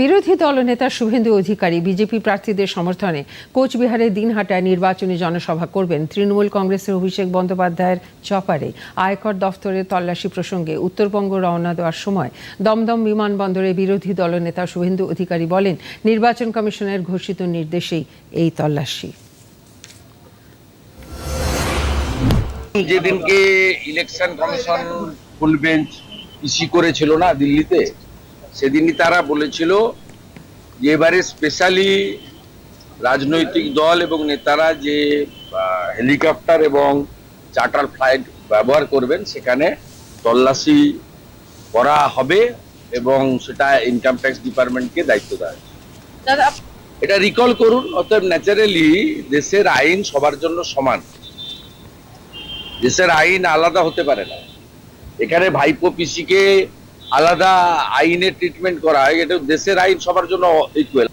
বিরোধী দলনেতা শুভেন্দু অধিকারী, বিজেপি প্রার্থীদের সমর্থনে কোচবিহারের দিনহাটায় নির্বাচনী জনসভা করবেন তৃণমূল কংগ্রেসের অভিষেক বন্দ্যোপাধ্যায়ের চপারে। আয়কর দফতরের তল্লাশি প্রসঙ্গে উত্তরবঙ্গ রওনা দেওয়ার সময় দমদম বিমানবন্দরে বিরোধী দলনেতা শুভেন্দু অধিকারী বলেন, নির্বাচন কমিশনের ঘোষিত নির্দেশেই এই তল্লাশি। যেদিনকে election commission full bench issue করেছিল না দিল্লিতে সেদিনই তারা বলেছিল যে এবারে স্পেশালি রাজনৈতিক দল এবং নেতারা যে হেলিকপ্টার এবং চার্টার ফ্লাইট ব্যবহার করবেন সেখানে তল্লাশি করা হবে এবং সেটা ইনকাম ট্যাক্স ডিপার্টমেন্টকে দায়িত্ব দেওয়া হয়েছে। এটা রিকল করুন অতএব ন্যাচারালি দেশের আইন সবার জন্য সমান দেশের আইন আলাদা হতে পারে না এখানে ভাইপো পিসিকে আলাদা আইনের ট্রিটমেন্ট করা হয় এটা দেশের আইন সবার জন্য ইকুয়াল